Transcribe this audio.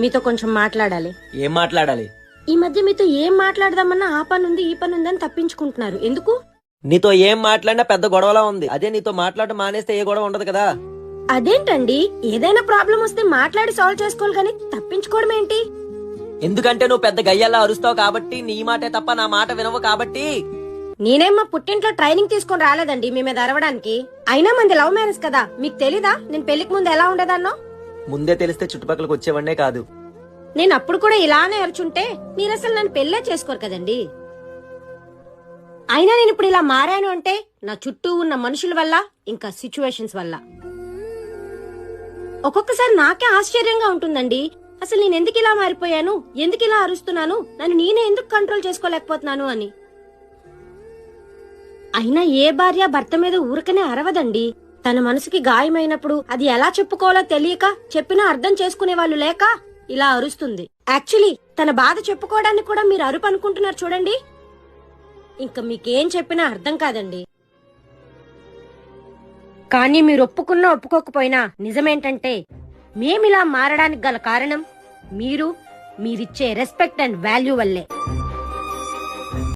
మీతో కొంచెం మాట్లాడాలి. ఏం మాట్లాడాలి? ఈ మధ్య మీతో ఏం మాట్లాడదామన్నా ఆ పని ఉంది ఈ పని ఉందని తప్పించుకుంటున్నారు. ఎందుకు? నీతో ఏం మాట్లాడినా పెద్ద గొడవలా ఉంది. అదే నీతో మాట్లాడటం మానేస్తే ఏ గొడవ ఉండదు కదా? అదేంటండి? ఏదైనా ప్రాబ్లం వస్తే మాట్లాడి సాల్వ్ చేసుకోవాలి కానీ తప్పించుకోవడం ఏంటి? ఎందుకంటే నువ్వు పెద్ద గయ్యల్లా అరుస్తావు కాబట్టి నీ మాటే తప్ప నా మాట వినవు కాబట్టి. నేనేం మా పుట్టింట్లో ట్రైనింగ్ తీసుకొని రాలేదండి మీ మీద అరవడానికి. అయినా మంది లవ్ మ్యారేజ్ కదా మీకు తెలీదా? నేను పెళ్ళికి ముందు ఎలా ఉండేదాన్నో? ముందే తెలిస్తే చుట్టుపక్కలకు వచ్చేవన్నే కాదు. నేను అప్పుడు కూడా ఇలానే అరుచుంటే మీరు అసలు నన్ను పెళ్ళే చేసుకోరు కదండి. అయినా నేను ఇప్పుడు ఇలా మారాను అంటే నా చుట్టూ ఉన్న మనుషుల వల్ల ఇంకా సిచ్యువేషన్స్ వల్ల. ఒక్కొక్కసారి నాకే ఆశ్చర్యంగా ఉంటుందండి. అసలు నేను ఎందుకు ఇలా మారిపోయాను? ఎందుకు ఇలా అరుస్తున్నాను? నన్ను నేనే ఎందుకు కంట్రోల్ చేసుకోలేకపోతున్నాను అని. అయినా ఏ భార్య భర్త మీద ఊరకనే అరవదండి. తన మనసుకి గాయమైనప్పుడు అది ఎలా చెప్పుకోవాలో తెలియక చెప్పినా అర్థం చేసుకునే వాళ్ళు లేక ఇలా అరుస్తుంది. యాక్చువల్లీ తన బాధ చెప్పుకోవడానికి కూడా మీరు అరుపు అనుకుంటున్నారు చూడండి. ఇంకా మీకేం చెప్పినా అర్థం కాదండి. కానీ మీరు ఒప్పుకున్నా ఒప్పుకోకపోయినా నిజమేంటంటే మేమిలా మారడానికి గల కారణం మీరు మీరిచ్చే రెస్పెక్ట్ అండ్ వాల్యూ వల్లే.